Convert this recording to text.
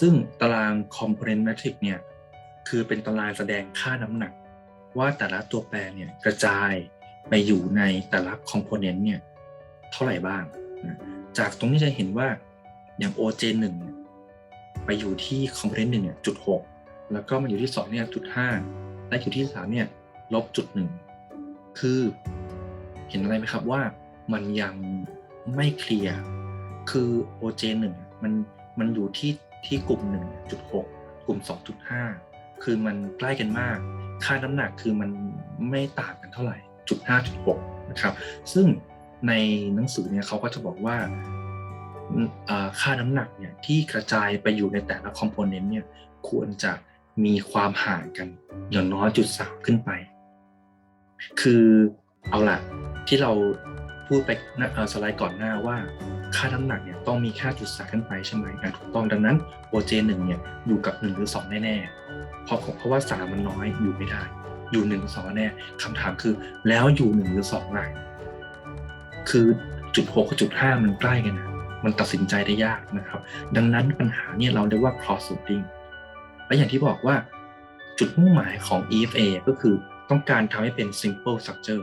ซึ่งตาราง component matrix เนี่ยคือเป็นตารางแสดงค่าน้ำหนัก ว่าแต่ละตัวแปรเนี่ยกระจายไปอยู่ในแต่ละ component เนี่ยเท่าไหร่บ้าง จากตรงนี้จะเห็นว่าอย่าง OJ1 เนี่ยไปอยู่ที่ component 1เนี่ยจุด6แล้วก็มาอยู่ที่2เนี่ยจุด5และอยู่ที่3เนี่ยลบจุด1คือเห็นอะไรไหมครับว่ามันยังไม่เคลียร์คือ OJ1 มันมันอยู่ที่ ที่กลุ่ม 1.6 กลุ่ม 2.5 คือมันใกล้กันมาก ค่าน้ำหนักคือมันไม่ต่างกันเท่าไหร่จุด5จุด6นะครับ ซึ่งในหนังสือเนี่ยเขาก็จะบอกว่าค่าน้ำหนักเนี่ยที่กระจายไปอยู่ในแต่ละคอมโพเนนต์เนี่ยควรจะมีความห่างกันอย่างน้อยจุดสามขึ้นไป คือเอาล่ะที่เรา พูดไปนะสไลด์ก่อนหน้าว่าค่าน้ำหนักเนี่ยต้องมีค่าจุดสามขึ้นไปใช่ไหมถูกต้องดังนั้น OJ หนึ่งเนี่ยอยู่กับหนึ่งหรือสองแน่ๆเพราะเพราะว่าสามมันน้อยอยู่ไม่ได้ อยู่หนึ่งสองแน่คำถามคือแล้วอยู่หนึ่งหรือสองล่ะคือจุดหกกับจุดห้ามันใกล้กันนะมันตัดสินใจได้ยากนะครับ ดังนั้นปัญหาเนี่ยเราเรียกว่า cross sorting และอย่างที่บอกว่าจุดมุ่งหมายของ EFA ก็คือต้องการทำให้เป็น simple structure